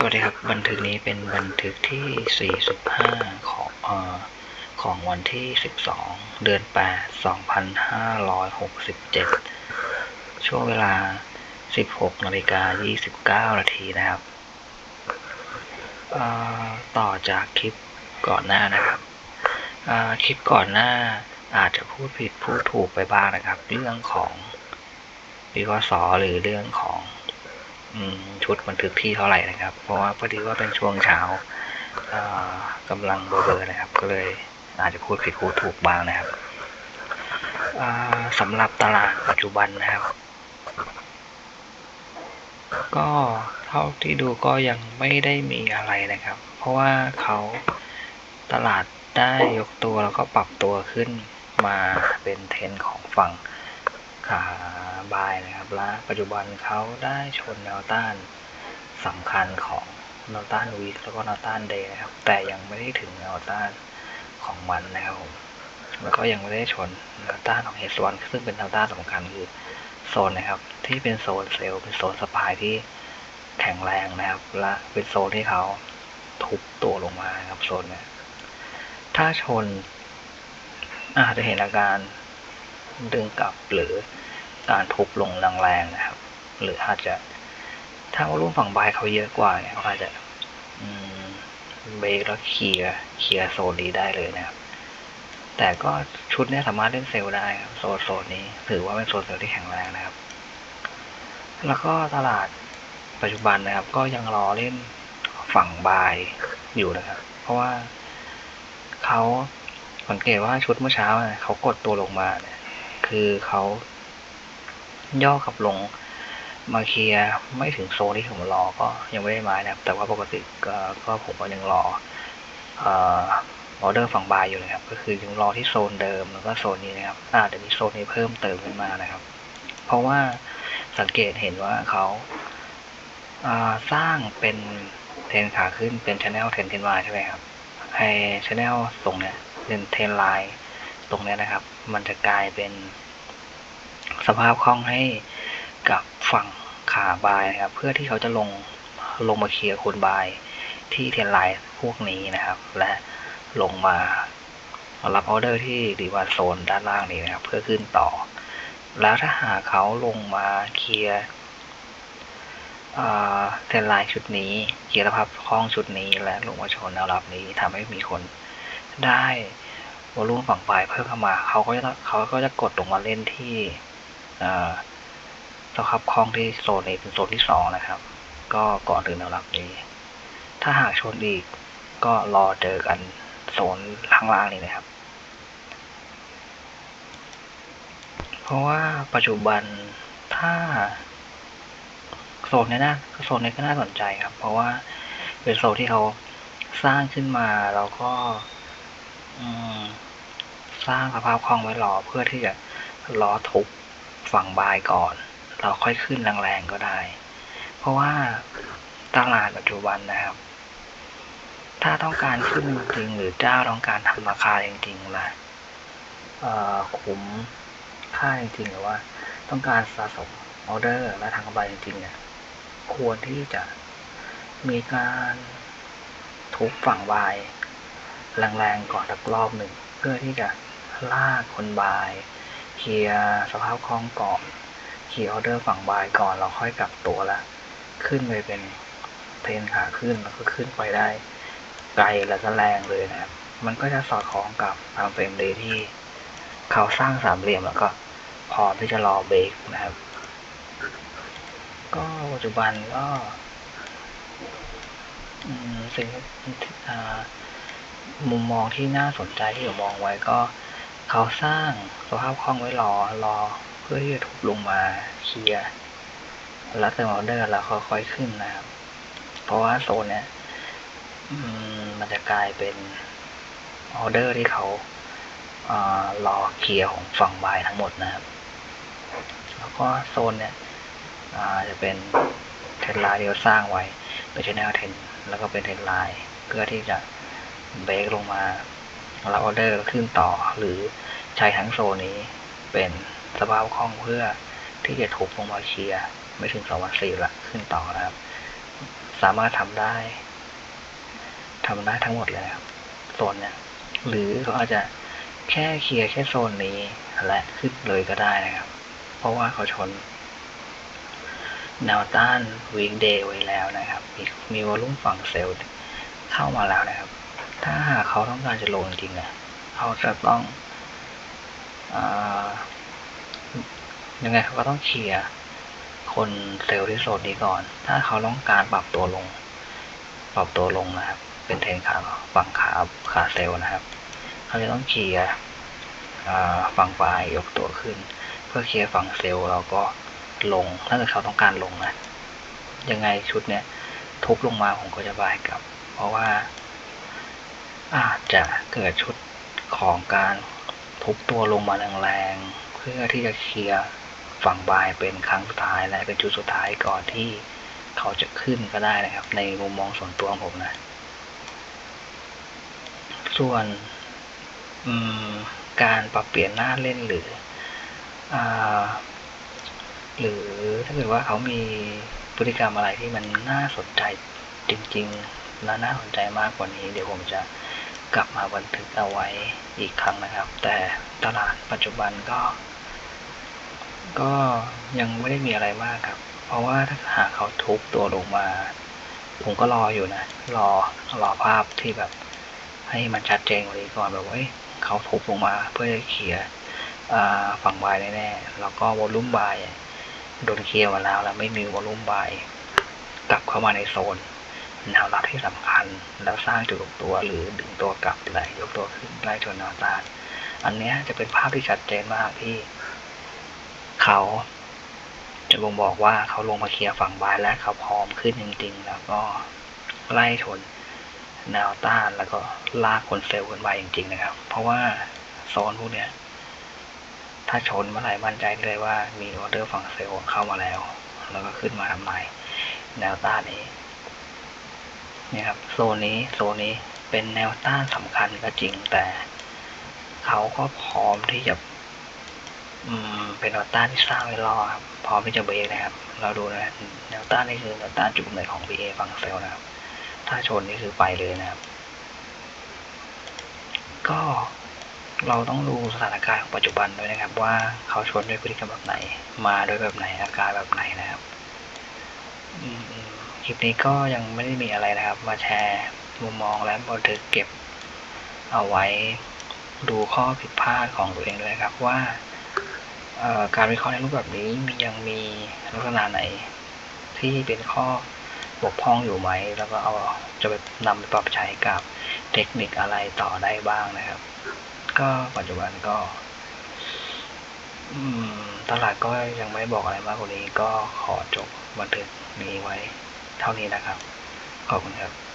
สวัสดีครับ บันทึกนี้เป็นบันทึกที่ 45 ของอของวันที่ 12 เดือน 8 2567 ช่วงเวลา 16นาฬิกา29 นาทีนะครับ ต่อจากคลิปก่อนหน้านะครับคลิปก่อนหน้าอาจจะพูดผิดพูดถูกไปบ้างนะครับ เรื่องของวิวสหรือเรื่องของ ชุดบันทึกที่เท่าไหร่นะครับ เพราะว่าพอดีว่าเป็นช่วงเช้ากำลังเบลอๆนะครับ ก็เลยอาจจะพูดผิดพูดถูกบ้างนะครับสำหรับตลาดปัจจุบันนะครับ ก็เท่าที่ดูก็ยังไม่ได้มีอะไรนะครับ เพราะว่าเขาตลาดได้ยกตัวแล้วก็ปรับตัวขึ้นมาเป็นเทรนของฝั่งขา บายนะครับ และปัจจุบันเขาได้ชนแนวต้านสำคัญของแนวต้านวีคแล้วก็แนวต้านเดย์นะครับ แต่ยังไม่ได้ถึงแนวต้านของมันนะครับผมแล้วก็ยังไม่ได้ชนแนวต้านของเฮสวันซึ่งเป็นแนวต้านสำคัญคือโซนนะครับ ที่เป็นโซนเซลล์เป็นโซนสปายที่แข็งแรงนะครับ และเป็นโซนที่เขาทุบตัวลงมาครับโซนเนี่ยถ้าชนอาจจะเห็นอาการดึงกลับหรือ การทุบลงแรงๆนะครับ หรืออาจจะถ้าวอลุ่มฝั่งบายเขาเยอะกว่าเนี่ยเขาอาจจะเบรกแล้วเคลียร์เคลียร์โซนนี้ได้เลยนะครับ แต่ก็ชุดนี้สามารถเล่นเซลล์ได้ครับโซนโซนนี้ ถือว่าเป็นโซนเซลล์ที่แข็งแรงนะครับ แล้วก็ตลาดปัจจุบันนะครับ ก็ยังรอเล่นฝั่งบายอยู่นะครับ เพราะว่าเขาสังเกตว่าชุดเมื่อเช้าเนี่ยเขากดตัวลงมาเนี่ยคือเขา ย่อกับลงมาเคลียไม่ถึงโซนที่ผมรอก็ยังไม่ได้มานะครับ แต่ว่าปกติก็กผมก็ยังรอเอ่อออเดอร์ฝั่งบายอยู่นะครับ ก็คือยังรอที่โซนเดิมแล้วก็โซนนี้นะครับอาจจะมีโซนนี้เพิ่มเติมขึ้นมานะครับ เพราะว่าสังเกตเห็นว่าเขาอ่าสร้างเป็นเทรนขาขึ้นเป็นช anel เทรนขึ้นมาใช่ไหมครับไอช anel ตรงเนี้ยเป็นเทรนไลน์ตรงเนี้ยนะครับ มันจะกลายเป็น สภาพคล่องให้กับฝั่งขาบายนะครับ เพื่อที่เขาจะลงลงมาเคลียร์คนบายที่เทนไลน์พวกนี้นะครับ และลงมารับออเดอร์ที่ดีวานโซนด้านล่างนี้นะครับ เพื่อขึ้นต่อ แล้วถ้าหากเขาลงมาเคลียร์เทนไลน์ชุดนี้เคลียร์สภาพคล่องชุดนี้และลงมาชนแนวรับนี้ทำให้มีคนได้วอลุ่มฝั่งปลายเพิ่มเข้ามา เขาก็จะเขาก็จะกดลงมาเล่นที่ สภาพคล่องที่โซนนี้เป็นโซนที่สองนะครับ ก็ก่อนถึงแนวรับนี้ ถ้าหากชนอีกก็รอเจอกันโซนข้างล่างนี้นะครับ เพราะว่าปัจจุบันถ้าโซนนี้นะโซนนี้ก็น่าสนใจครับ เพราะว่าเป็นโซนที่เขาสร้างขึ้นมาแล้วก็สร้างสภาพคล่องไว้รอเพื่อที่จะรอทุบ ฝั่งบายก่อน เราค่อยขึ้นแรงๆก็ได้ เพราะว่าตลาดปัจจุบันนะครับ ถ้าต้องการขึ้นจริงหรือเจ้าต้องการทำราคาจริงๆนะเอ่อคุ้มค่าจริงๆหรือว่า ต้องการสะสมออเดอร์และทางกำไรจริงๆเนี่ยควรที่จะมีการทุบฝั่งบายแรงๆก่อนสักรอบหนึ่ง เพื่อที่จะลากคนบาย เคลียร์สภาพคล่องก่อนเคลียร์ออเดอร์ฝั่งบายก่อนเราค่อยกลับตัวละ ขึ้นไปเป็นเทรนขาขึ้นแล้วก็ขึ้นไปได้ไกลและก็แรงเลยนะครับ มันก็จะสอดคล้องกับทางเฟรมเดย์ที่เขาสร้างสามเหลี่ยมแล้วก็พร้อมที่จะรอเบรกนะครับ ก็ปัจจุบันก็สิ่งมุมมองที่น่าสนใจที่ผมมองไว้ก็ เขาสร้างสภาพคล่องไว้รอรอเพื่อที่จะทุบลงมาเคลียร์แล้วเติมออเดอร์แล้วค่อยๆขึ้นนะครับ เพราะว่าโซนเนี้ยมันจะกลายเป็นออเดอร์ที่เขาอรอเคลียร์ของฝั่งบายทั้งหมดนะครับ แล้วก็โซนเนี้ยจะเป็นเทนไลน์ที่เราสร้างไว้เป็นชแนลเทนแล้วก็เป็นเทนไลน์เพื่อที่จะเบรกลงมา รับออเดอร์ขึ้นต่อหรือใช้ทั้งโซนนี้เป็นสภาพคล่องเพื่อที่จะถูกลงมาเคลียร์ไม่ถึงสองวันสี่ละขึ้นต่อนะครับ สามารถทำได้ทำได้ทั้งหมดเลยครับโซนเนี่ยหรือเขาอาจจะแค่เคลียร์แค่โซนนี้และขึ้นเลยก็ได้นะครับ เพราะว่าเขาชนแนวต้านวีคเดย์ไว้แล้วนะครับ มีมีวอลุ่มฝั่งเซลล์เข้ามาแล้วนะครับ ถ้าหากเขาต้องการจะลงจริงๆนะเขาจะต้องอยังไงเขาก็ต้องเคลียร์คนเซลล์ที่โซนนี้ก่อน ถ้าเขาต้องการปรับตัวลง ปรับตัวลงนะครับ เป็นเทรนขาฝั่งขาขาเซลล์นะครับ เขาจะต้องเคลียร์ฝั่งฝ่ายยกตัวขึ้น เพื่อเคลียร์ฝั่งเซลล์เราก็ลง ถ้าเกิดเขาต้องการลงนะ ยังไงชุดเนี้ยทุบลงมาผมก็จะบายกลับ เพราะว่า อาจจะเกิดชุดของการทุบตัวลงมาแรงๆ เพื่อที่จะเคลียร์ฝั่งบายเป็นครั้งสุดท้ายและเป็นชุดสุดท้ายก่อนที่เขาจะขึ้นก็ได้นะครับ ในมุมมองส่วนตัวของผมนะ ส่วนการปรับเปลี่ยนหน้าเล่นหรืออหรือถ้าเกิดว่าเขามีพฤติกรรมอะไรที่มันน่าสนใจจริง ๆ และน่าสนใจมากกว่านี้ เดี๋ยวผมจะ กลับมาบันทึกเอาไว้อีกครั้งนะครับ แต่ตลาดปัจจุบันก็ ก็ยังไม่ได้มีอะไรมากครับ เพราะว่าถ้าหากเขาทุบตัวลงมา ผมก็รออยู่นะ รอรอภาพที่แบบ ให้มันชัดเจนกว่านี้ก่อนแบบว่าเขาทุบลงมาเพื่อเคลียฝั่งบายแน่ๆแล้วก็วอลลุ่มบายโดนเคลียร์มาแล้วแล้วไม่มีวอลลุ่มบายกลับเข้ามาในโซน แนวรับที่สำคัญแล้วสร้างจุดตัวหรือดึงตัวกลับไหลยกตัวขึ้นใกล้ชนแนวต้าน อันนี้จะเป็นภาพที่ชัดเจนมากที่เขาจะบ่งบอกว่าเขาลงมาเคลียร์ฝั่งบายและเขาพร้อมขึ้นจริงๆ แล้วก็ไล่ชนแนวต้านแล้วก็ลากคนเซลล์ขึ้นไปจริงๆนะครับ เพราะว่าโซนพวกเนี้ยถ้าชนเมื่อไหร่มั่นใจเลยว่ามีออเดอร์ฝั่งเซลล์เข้ามาแล้ว แล้วก็ขึ้นมาทำลายแนวต้านนี้ นี่ครับโซนนี้โซนนี้เป็นแนวต้านสำคัญก็จริงแต่ เขาก็พร้อมที่จะอืมเป็นแนวต้านที่สร้างไว้รอครับพร้อมที่จะเบรกนะครับ เราดูนะแนวต้านนี่คือแนวต้านจุดกำเนิดของ BA ฝั่งเซลล์นะครับ ถ้าชนนี่คือไปเลยนะครับ ก็เราต้องดูสถานการณ์ของปัจจุบันด้วยนะครับ ว่าเขาชนด้วยพฤติกรรมแบบไหน มาด้วยแบบไหนอาการแบบไหนนะครับค ลิปนี้ก็ยังไม่ได้มีอะไรนะครับ มาแชร์มุมมองและบันทึกเก็บเอาไว้ดูข้อผิดพลาดของตัวเองด้วยครับว่าการวิเคราะห์ในรูปแบบนี้มียังมีลักษณะไหน ที่เป็นข้อบกพร่องอยู่ไหม แล้วก็เอาจะไปนำไปปรับใช้กับเทคนิคอะไรต่อได้บ้างนะครับ ก็ปัจจุบันก็ตลาดก็ยังไม่บอกอะไรมากกว่านี้ก็ขอจบบันทึกนี้ไว้ เท่านี้นะครับ ขอบคุณครับ